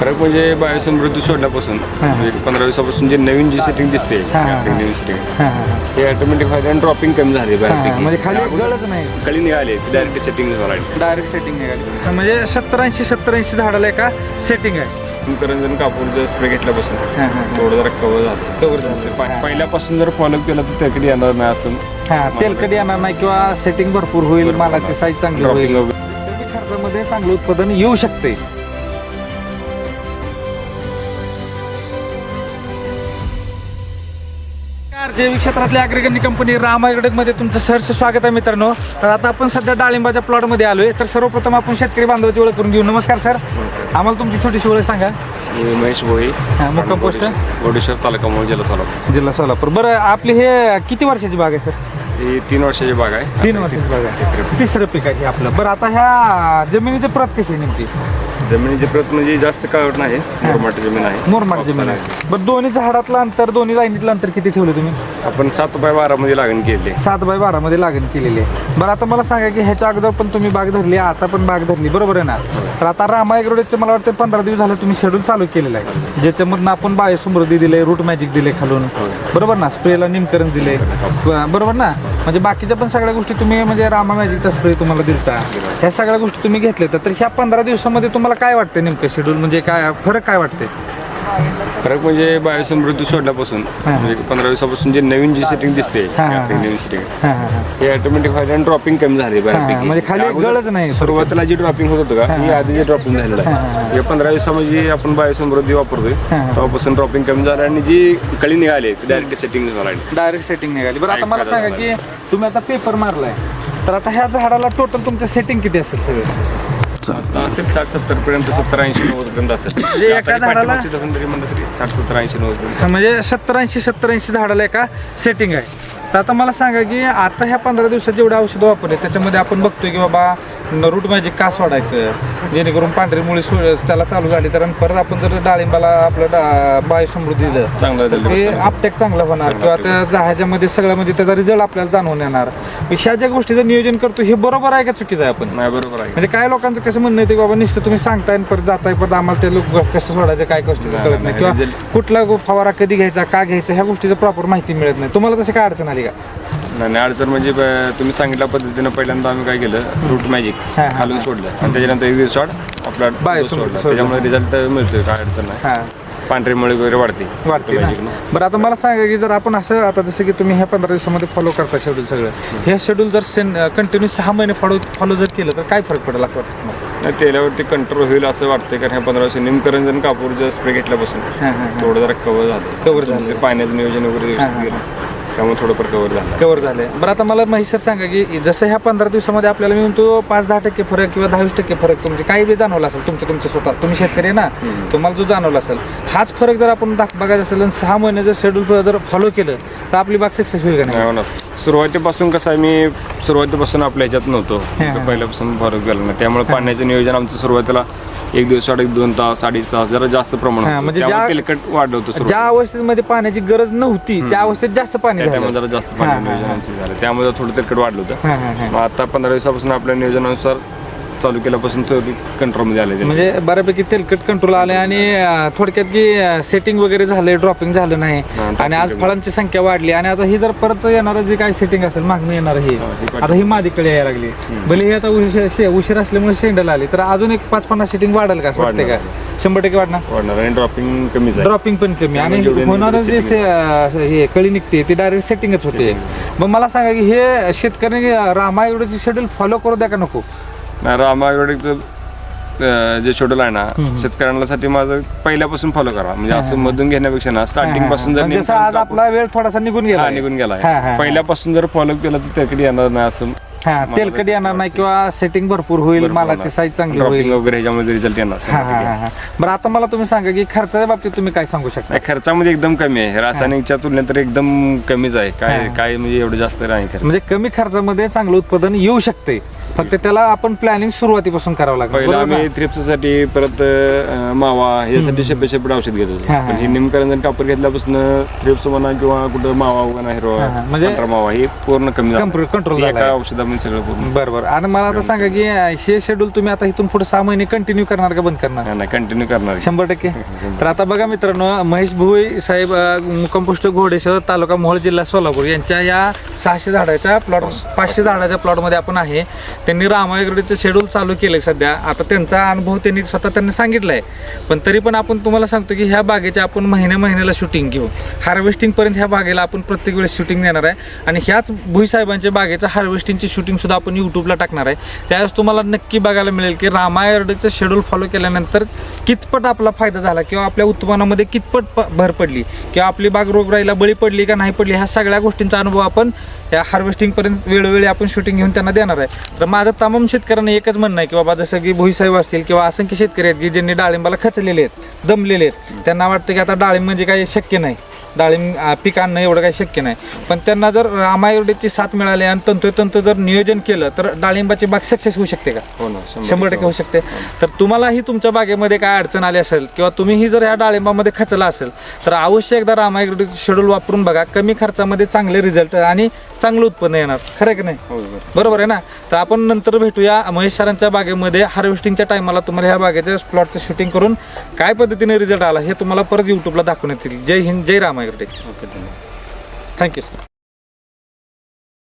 फरक म्हणजे बायोसमृद्धी सोडल्यापासून म्हणजे पंधरा दिवसापासून जे नवीन जी सेटिंग दिसते हा, हा, नवीन सेटिंग हा, हा, हा. ते ऑटोमॅटिक व्हायला आणि ड्रॉपिंग कमी झाली हा, म्हणजे खाली गळच नाही. कळी निघाले डायरेक्ट सेटिंग झाला. डायरेक्ट सेटिंग निघाली. म्हणजे सत्तर ऐंशी सत्तर ऐंशी झाडाला का सेटिंग आहे. करंजन कापूरचा स्प्रे घेतल्यापासून. हा, हा, हा. थोडं जरा कव्हर झालं. Cover झालं. पहिल्यापासून जर फॉलो केलं तर त्याकडे येणार नाही असं. हा तेलकट येणार नाही किंवा सेटिंग भरपूर होईल मालाची साईज चांगली Dropping होईल. वगैरे. कमी खर्चामध्ये चांगलं उत्पादन येऊ शकते. जैविक क्षेत्रातल्या अग्रगण्य कंपनी रामायगडकमध्ये तुमचं सहर्ष स्वागत आहे मित्रांनो. तर आता आपण सध्या डाळिंबाच्या प्लॉटमध्ये आलोय. तर सर्वप्रथम आपण शेतकरी बांधवाची ओळख करून घेऊ. नमस्कार सर. आम्हाला तुमची छोटीशी ओळख सांगा. मी महेश भोई. हा, मुक्काम पोस्ट. बोडेश्वर तालुका जिल्हा सोलापूर. जिल्हा सोलापूर. बरं आपली हे किती वर्षाची बाग आहे सर? ही तीन वर्षाची बाग आहे. तीन वर्षाची बाग आहे. तिसरं पीक. आहे हे आपलं. बरं आता ह्या जमिनीची प्रत कशी आहे नेमकी? जमिनीची प्रत म्हणजे जास्त काळवट नाही. मुरमाट जमीन आहे. मुरमाड जमीन आहे. बरं दोन्ही झाडातलं अंतर दोन्ही लाईनीतलं अंतर किती ठेवलं तुम्ही? आपण सात बाय बारा मध्ये लागण केली. सात बाय बारा मध्ये लागण केलेली आहे. बरं आता मला सांगा की ह्याच्या अगोदर पण तुम्ही बाग धरली आता पण बाग धरली. बरोबर आहे ना? तर आता रामायगरोडेचं मला वाटतं पंधरा दिवस झालं तुम्ही शेड्यूल चालू केलेलं आहे. ज्याच्यामधनं आपण बायोसमृद्धी दिले रूट मॅजिक दिले खालून. बरोबर ना? स्प्रेला निमकरण दिले बरोबर ना? म्हणजे बाकीच्या पण सगळ्या गोष्टी तुम्ही म्हणजे रामा मॅजिक असतं तुम्हाला दिसता ह्या सगळ्या गोष्टी तुम्ही घेतल्या तर ह्या पंधरा दिवसामध्ये तुम्हाला काय वाटतं नेमकं शेड्यूल म्हणजे काय फरक काय वाटते फरक म्हणजे बायोसमृद्धी सोडल्यापासून. म्हणजे पंधरा दिवसापासून जे नवीन जी सेटिंग दिसते हा, हा, नवीन सेटिंग हां हां हां. हे ऑटोमॅटिक व्हायला आणि ड्रॉपिंग कमी झाली बऱ्यापैकी. म्हणजे खाली अगोदर गळच नाही. सुरुवातीला जी ड्रॉपिंग होत होतं का ही आधी जे ड्रॉपिंग झालेलं आहे. हे पंधरा दिवसामध्ये आपण बायोसमृद्धी वापरतोय हा. तेव्हापासून ड्रॉपिंग कमी झालं आणि जी कळी निघाली ती डायरेक्ट सेटिंग झाला. डायरेक्ट सेटिंग निघाली. बरं आता मला सांगा की तुम्ही आता पेपर मारलाय. तर आता ह्या झाडाला टोटल तुमचं सेटिंग किती असेल सगळं? आता असेल साठ सत्तर पर्यंत सत्तर ऐंशी नव्वद पर्यंत असेल. म्हणजे एका आता झाडाला- पाठीमागची धरून जरी म्हणलं तरी साठ सत्तर ऐंशी नव्वद पर्यंत. म्हणजे सत्तर ऐंशी सत्तर ऐंशी झाडाला एका सेटिंग आहे. तर आता मला सांगा की आता ह्या पंधरा दिवसात जेवढे औषधं वापरले त्याच्यामध्ये आपण बघतोय की बाबा रूट मॅजिक का सोडायचं? जेणेकरून पांढरी मुळी सो त्याला चालू झाली तर परत आपण जर डाळिंबाला आपलं डा बायोसमृद्धी दिलं चांगलं तर. ते आपटेक चांगलं होणार. किंवा त्या जहाजामध्ये सगळ्यामध्ये त्याचा रिझल्ट आपल्याला जाणवून येणार. ह्या ज्या गोष्टीचं नियोजन करतो हे बरोबर आहे का चुकीचं आहे आपण? नाही बरोबर आहे. म्हणजे काय लोकांचं कसं म्हणणं आहे ते बाबा नुसतं तुम्ही सांगताय आणि परत जाताय परत आम्हाला ते लोक कसं सोडायचं काय गोष्टीचं नाही, कळत नाही नाही, किंवा result- कुठला गो- फवारा कधी घ्यायचा का घ्यायचा ह्या गोष्टीचं प्रॉपर माहिती मिळत नाही. तुम्हाला तशी काय अडचण आली का? नाही नाही, अडचण म्हणजे ब- तुम्ही सांगितल्या पद्धतीनं पहिल्यांदा आम्ही काय केलं रूट मॅजिक हा, हा. खालून सोडलं. आणि त्याच्यानंतर एक आपला बाय, डोस सोड- सोडला. सोडलं. त्याच्यामुळे रिझल्ट मिळतोय काय अडचण नाही. हा. पांढरी मुळे वगैरे वाढते. वाटते ना. Magic नं. बरं आता मला सांगा की जर आपण असं आता जसं की तुम्ही ह्या पंधरा दिवसामध्ये फॉलो करता शेड्यूल सगळं हे शेड्यूल जर सेन कंटिन्यू सहा महिने फॉलो फॉलो जर केलं तर काय फरक पडेल असं वाटतं तुम्हाला? नाही तेलावरती कंट्रोल होईल असं वाटतंय कारण ह्या पंधरा वर्ष निमकरंजन कापूरचा स्प्रे घेतल्यापासून हां हां थोडं जरा कव्हर झालं. Cover झालं. ते पाण्याचं नियोजन वगैरे व्यवस्थित त्यामुळे थोडंफार कव्हर झालं. कवर झाले बरं आता मला महेश सर सांगा की जसं ह्या पंधरा दिवसामध्ये आपल्याला मी म्हणतो पाच दहा टक्के फरक किंवा दहावीस टक्के फरक तुमचे काही बी जाणवला असेल तुमचं तुमचं स्वतः तुम्ही शेतकरी आहे ना तुम्हाला जो जाणवला असेल. हाच फरक जर आपण दाख बघायचा असेल आणि सहा महिने जर शेड्यूल जर फॉलो केलं तर आपली बाग सक्सेस होईल का नाही? नाही होणार. सुरुवातीपासून कसं आहे मी सुरुवातीपासून आपल्या ह्याच्यात नव्हतो हां. पहिल्यापासून फरक झाला नाही त्यामुळे पाण्याचं नियोजन आमचं सुरुवातीला एक दिवस एक दोन तास अडीच तास जरा जास्त प्रमाण हां, होतं. म्हणजे त्यामुळे ज्या- तेलकट होतं ज्या सुरुवातीला. अवस्थेमध्ये पाण्याची गरज नव्हती त्या अवस्थेत जास्त पाणी त्या टायमाला झालं जरा जास्त हां, पाणी हां, नियोजन आमचं झालं त्यामुळे थोडं तेलकट वाढलं होतं हां, हां, हां. मग आता पंधरा दिवसापासून आपल्या नियोजनानुसार चालू केल्यापासून थोडी कंट्रोलमध्ये आले. म्हणजे बऱ्यापैकी तेलकट कंट्रोल आले आणि अं, थोडक्यात की सेटिंग वगैरे झाले ड्रॉपिंग झालं नाही. आणि आज. फळांची संख्या वाढली आणि आता ही जर परत येणार जी काही सेटिंग असेल मागणी येणार ही आता ही माझीकडे यायला लागली. भले ही आता उशीर शे- उशीर असल्यामुळे शेंडल आली तर अजून एक पाच पन्नास सेटिंग वाढेल का असं वाटतंय का. शंभर टक्के वाढणार? वाढणार आणि ड्रॉपिंग कमी ड्रॉपिंग पण कमी. आणि जेवढे होणारं जे setting से- अं, हे कळी निघते ती डायरेक्ट सेटिंगच होते. मग मला सांगा की हे शेतकऱ्यांनी रामायगडचे शेड्यूल फॉलो करू द्या का नको? नाही रामागडचं जे शेड्यूल आहे ना शेतकऱ्यांना साठी माझं पहिल्यापासून फॉलो करा. म्हणजे असं मधून घेण्यापेक्षा ना स्टार्टिंगपासून जर म्हणजे आज आपला वेळ थोडासा निघून गेला निघून गेला. पहिल्यापासून जर फॉलो केलं तर त्याकडे येणार नाही असं हा तेलकट येणार नाही किंवा सेटिंग भरपूर होईल मालाची साईज चांगली होईल वगैरे ह्याच्यामध्ये रिझल्ट येणार हा हा. हा हा. बरं आता मला तुम्ही सांगा की खर्चाच्या बाबतीत तुम्ही काय सांगू शकता नाही, खर्चामध्ये एकदम कमी आहे रासायनिकच्या तुलनेत तर एकदम कमीच आहे काय. काय म्हणजे एवढं जास्त नाही खर्च म्हणजे कमी खर्चामध्ये चांगलं उत्पादन येऊ शकते फक्त त्याला आपण प्लॅनिंग सुरुवातीपासून करावं लागेल पहिला बरोबर आम्ही? थ्रिप्ससाठी परत अं, मावा यासाठी शेपे शेपट औषध घेत होतो हा, हा, पण हे निमकरण कापूर घेतल्यापासून थ्रिप्स म्हणा किंवा कुठं मावा वगैरे हिरवा हा, हा. म्हणजे पांढरा मावा हे पूर्ण कमी झालं. ते झालं एका आहे. औषधामध्ये सगळं पूर्ण बरं बरं. आणि मला आता सांगा की हे शेड्यूल तुम्ही आता इथून पुढे सहा महिने कंटिन्यू करणार का बंद करणार? नाही, कंटिन्यू करणार आहे. शंभर टक्के. तर आता बघा मित्रांनो महेश भुई साहेब कंपोस्ट घोडेश्वर तालुका मोहोळ जिल्हा सोलापूर यांच्या या सहाशे झाडाच्या प्लॉट पाचशे झाडाच्या प्लॉटमध्ये आपण आहे. त्यांनी रामायगडीचं शेड्यूल चालू केलंय सध्या. आता त्यांचा अनुभव त्यांनी स्वतः त्यांनी सांगितलाय. पण तरी पण आपण तुम्हाला सांगतो की ह्या बागेच्या आपण महिन्या महिन्याला शूटिंग घेऊ. हार्वेस्टिंग पर्यंत ह्या बागेला आपण प्रत्येक वेळेस शूटिंग देणार आहे. आणि ह्याच भुई साहेबांच्या बागेचं हार्वेस्टिंगची शूटिंग सुद्धा आपण यूट्यूबला टाकणार आहे. त्यावेळेस तुम्हाला नक्की बघायला मिळेल की रामायणचं शेड्यूल फॉलो केल्यानंतर कितपट आपला फायदा झाला किंवा आपल्या उत्पन्नामध्ये कितपट भर पडली किंवा आपली बाग रोगराईला बळी पडली का नाही पडली ह्या सगळ्या गोष्टींचा अनुभव आपण या हार्वेस्टिंगपर्यंत वेळोवेळी आपण शूटिंग घेऊन त्यांना देणार आहे. तर माझं तमाम शेतकऱ्यांना एकच म्हणणं आहे की बाबा जसं की भुईसाहेब असतील किंवा असंख्य शेतकरी आहेत की ज्यांनी डाळिंबाला खचलेले आहेत दमलेले आहेत त्यांना वाटतं की आता डाळिंब म्हणजे काही शक्य नाही. डाळिंब पीक आणणं एवढं काही शक्य नाही. पण त्यांना जर रामायर्डेची साथ मिळाली आणि तंतोतंत जर नियोजन केलं तर डाळिंबाची बाग सक्सेस होऊ शकते का? हो ना शंभर टक्के होऊ शकते. तर तुम्हालाही तुमच्या बागेमध्ये काय अडचण आली असेल किंवा तुम्हीही जर ह्या डाळिंबामध्ये खचला असेल तर अवश्य एकदा रामायग्रोटीचं शेड्यूल वापरून बघा. कमी खर्चामध्ये चांगले रिझल्ट आणि चांगलं उत्पन्न येणार. खरं की नाही? हो, बरोबर. बरोबर आहे ना? तर आपण नंतर भेटूया. महेश सरांच्या बागेमध्ये हार्वेस्टिंगच्या टायमाला तुम्हाला ह्या बागेच्या प्लॉटचं शूटिंग करून काय पद्धतीने रिझल्ट आला हे तुम्हाला परत युट्यूबला दाखवून येतील जय हिंद जय Nagareddy okay thank you sir